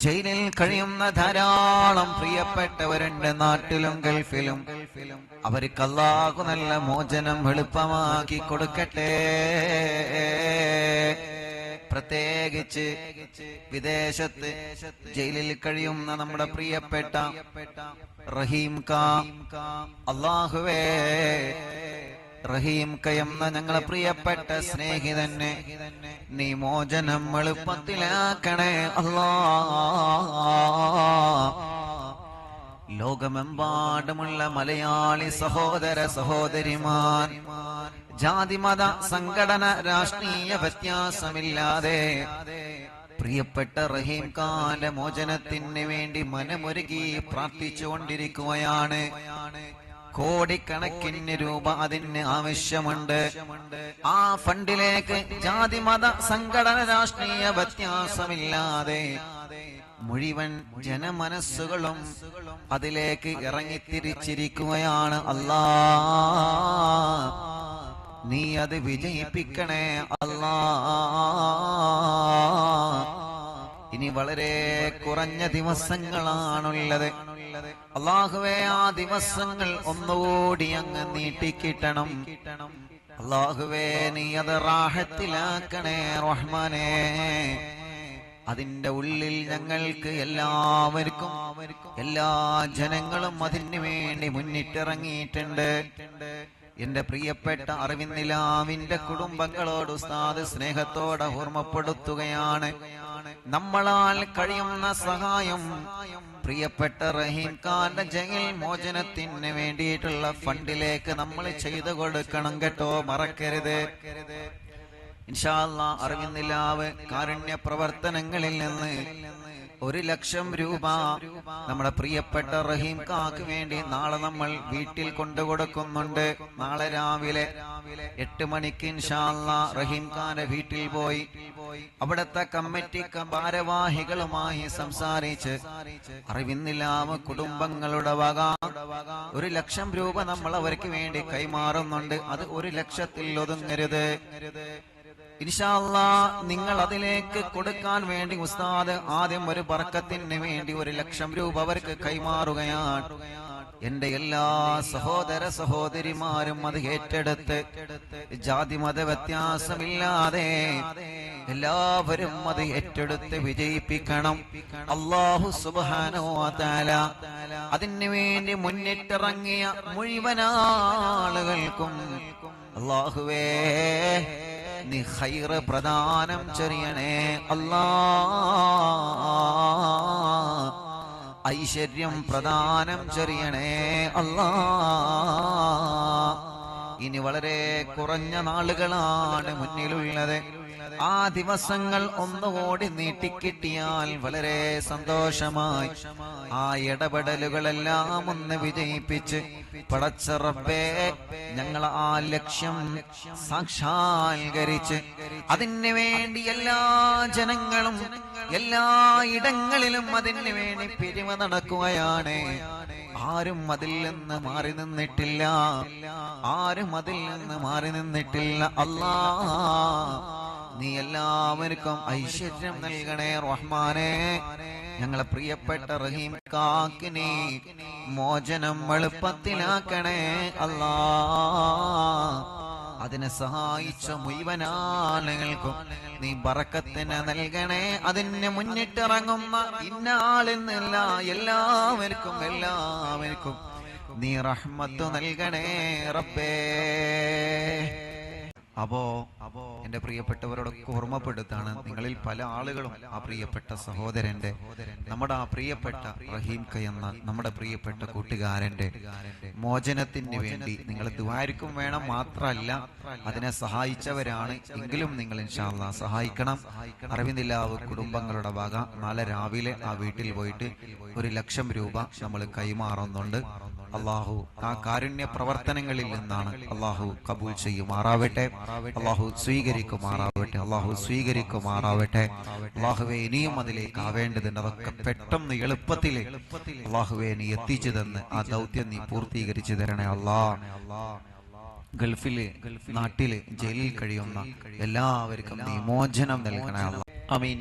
ജയിലിൽ കഴിയുന്ന ധാരാളം പ്രിയപ്പെട്ടവരുണ്ട് നാട്ടിലും ഗൾഫിലും. അവർക്ക് അല്ലാഹു നല്ല മോചനം എളുപ്പമാക്കി കൊടുക്കട്ടെ. പ്രത്യേകിച്ച് വിദേശത്ത് ജയിലിൽ കഴിയുന്ന നമ്മുടെ പ്രിയപ്പെട്ട റഹീം കാ അള്ളാഹുവേ റഹീം കയം ഞങ്ങളെ പ്രിയപ്പെട്ട സ്നേഹിതന്നെ നീ മോചനം എളുപ്പത്തിലാക്കണേ അല്ലാ. ലോകമെമ്പാടുമുള്ള മലയാളി സഹോദര സഹോദരിമാർ ജാതിമത സംഘടന രാഷ്ട്രീയ വ്യത്യാസമില്ലാതെ പ്രിയപ്പെട്ട റഹീം കാല മോചനത്തിന് വേണ്ടി മനമൊരുക്കി പ്രാർത്ഥിച്ചുകൊണ്ടിരിക്കുകയാണ്. കോടിക്കണക്കിന് രൂപ അതിന് ആവശ്യമുണ്ട്. ആ ഫണ്ടിലേക്ക് ജാതി മത സംഘടന രാഷ്ട്രീയ വ്യത്യാസമില്ലാതെ മുഴുവൻ ജനമനസ്സുകളും അതിലേക്ക് ഇറങ്ങിത്തിരിച്ചിരിക്കുകയാണ് അല്ലാ. നീ അത് വിജയിപ്പിക്കണേ അല്ലാ. ഇനി വളരെ കുറഞ്ഞ ദിവസങ്ങളാണുള്ളത്. അള്ളാഹുവേ ആ ദിവസങ്ങൾ ഒന്നുകൂടി അങ്ങ് നീട്ടിക്കിട്ടണം. അള്ളാഹുവേ നീ അത് റാഹത്തിലാക്കണേ റഹ്മാനേ. അതിന്റെ ഉള്ളിൽ ഞങ്ങൾക്ക് എല്ലാവർക്കും എല്ലാ ജനങ്ങളും അതിനു വേണ്ടി മുന്നിട്ടിറങ്ങിയിട്ടുണ്ട്. എന്റെ പ്രിയപ്പെട്ട അറിവിന്നിലാവിന്റെ കുടുംബങ്ങളോട് ഉസ്താദ് സ്നേഹത്തോടെ ഓർമ്മപ്പെടുത്തുകയാണ്. നമ്മളാൽ കഴിയുന്ന സഹായം. പ്രിയപ്പെട്ട റഹീം ഖാന്റെ ജയിൽ മോചനത്തിന് വേണ്ടിയിട്ടുള്ള ഫണ്ടിലേക്ക് നമ്മൾ ചെയ്തു കൊടുക്കണം കേട്ടോ. മറക്കരുത്. ഇൻഷാല്ല അറിവിന്നില്ലാവ് കാരുണ്യ പ്രവർത്തനങ്ങളിൽ നിന്ന് ഒരു ലക്ഷം രൂപ. നമ്മുടെ പ്രിയപ്പെട്ട റഹീം കാക്ക് വേണ്ടി നാളെ നമ്മൾ വീട്ടിൽ കൊണ്ടു കൊടുക്കുന്നുണ്ട് നാളെ രാവിലെ എട്ട് മണിക്ക് ഇൻഷാല്ല റഹീം ഖാന്റെ വീട്ടിൽ പോയി. അവിടത്തെ കമ്മിറ്റി ഭാരവാഹികളുമായി സംസാരിച്ച് അറിവിന്നില്ലാമ കുടുംബങ്ങളുടെ വക ഒരു ലക്ഷം രൂപ നമ്മൾ അവർക്ക് വേണ്ടി കൈമാറുന്നുണ്ട്. അത് ഒരു ലക്ഷത്തിൽ ഒതുങ്ങരുത്. ഇൻഷാല്ലാ നിങ്ങൾ അതിലേക്ക് കൊടുക്കാൻ വേണ്ടി ഉസ്താദ് ആദ്യം ഒരു പറക്കത്തിന് വേണ്ടി ഒരു ലക്ഷം രൂപ അവർക്ക് കൈമാറുകയാണ്. എന്റെ എല്ലാ സഹോദര സഹോദരിമാരും അത് ഏറ്റെടുത്ത് ജാതി മത വ്യത്യാസമില്ലാതെ എല്ലാവരും അത് ഏറ്റെടുത്ത് വിജയിപ്പിക്കണം. അള്ളാഹു സുബാനോ താല വേണ്ടി മുന്നിട്ടിറങ്ങിയ മുഴുവൻ ആളുകൾക്കും അള്ളാഹുവേ നീ ഖൈറ് പ്രദാനം ചെറിയണേ അല്ലാ ഐശ്വര്യം പ്രദാനം ചെറിയണേ അല്ലാ ഇനി വളരെ കുറഞ്ഞ നാളുകളാണ് മുന്നിലുള്ളത്. ആ ദിവസങ്ങൾ ഒന്നുകൂടി നീട്ടിക്കിട്ടിയാൽ വളരെ സന്തോഷമായി. ആ ഇടപെടലുകളെല്ലാം ഒന്ന് വിജയിപ്പിച്ച് പടച്ചറപ്പേ ഞങ്ങൾ ആ ലക്ഷ്യം സാക്ഷാത്കരിച്ച് അതിന് വേണ്ടി എല്ലാ ജനങ്ങളും എല്ലാ ഇടങ്ങളിലും അതിന് വേണ്ടി പിരിവ് നടക്കുകയാണ്. ആരും അതിൽ നിന്ന് മാറി നിന്നിട്ടില്ല. ആരും അതിൽ നിന്ന് മാറി നിന്നിട്ടില്ല. അല്ലാ നീ എല്ലാവർക്കും ഐശ്വര്യം നൽകണേ റഹ്മാനെ. ഞങ്ങളെ പ്രിയപ്പെട്ട റഹീം കാക്കിനെ മോചനം എളുപ്പത്തിലാക്കണേ. അല്ലാ അതിനെ സഹായിച്ച മുഴുവൻ ആളുകൾക്കും നീ ബറക്കത്തിന് നൽകണേ. അതിന് മുന്നിട്ടിറങ്ങുന്ന ഇന്ന ആളെന്നല്ല എല്ലാവർക്കും എല്ലാവർക്കും നീ റഹ്മത്ത് നൽകണേ റബ്ബേ. അപ്പോ അപ്പോ എന്റെ പ്രിയപ്പെട്ടവരോടൊക്കെ ഓർമ്മപ്പെടുത്താണ് നിങ്ങളിൽ പല ആളുകളും ആ പ്രിയപ്പെട്ട സഹോദരന്റെ നമ്മുടെ ആ പ്രിയപ്പെട്ട റഹീം കയ്യെന്ന നമ്മുടെ പ്രിയപ്പെട്ട കൂട്ടുകാരന്റെ മോചനത്തിന് വേണ്ടി നിങ്ങൾ ദ്വാരിക്കും വേണം മാത്രമല്ല അതിനെ സഹായിച്ചവരാണ് എങ്കിലും നിങ്ങൾ ഇൻഷാല്ല സഹായിക്കണം. അറിവിന്ദില്ലാവ് കുടുംബങ്ങളുടെ വക. നാളെ രാവിലെ ആ വീട്ടിൽ പോയിട്ട് ഒരു ലക്ഷം രൂപ നമ്മൾ കൈമാറുന്നുണ്ട്. അള്ളാഹു ആ കാരുണ്യ പ്രവർത്തനങ്ങളിൽ നിന്നാണ് അള്ളാഹു കബൂൽ ചെയ്യുമാറാവട്ടെ. അള്ളാഹു സ്വീകരിക്കുമാറാവട്ടെ. അള്ളാഹു സ്വീകരിക്കുമാറാവട്ടെ. അള്ളാഹുവെ ഇനിയും അതിലേക്ക് ആവേണ്ടതുണ്ട് അതൊക്കെ പെട്ടെന്ന് എളുപ്പത്തിൽ അള്ളാഹുവെ നീ എത്തിച്ചു തന്ന് ആ ദൗത്യം നീ പൂർത്തീകരിച്ചു തരണേ അള്ളാ. ഗൾഫിൽ നാട്ടിൽ ജയിലിൽ കഴിയുന്ന എല്ലാവർക്കും നീ മോചനം നൽകണേ അള്ളാഹ് അമീൻ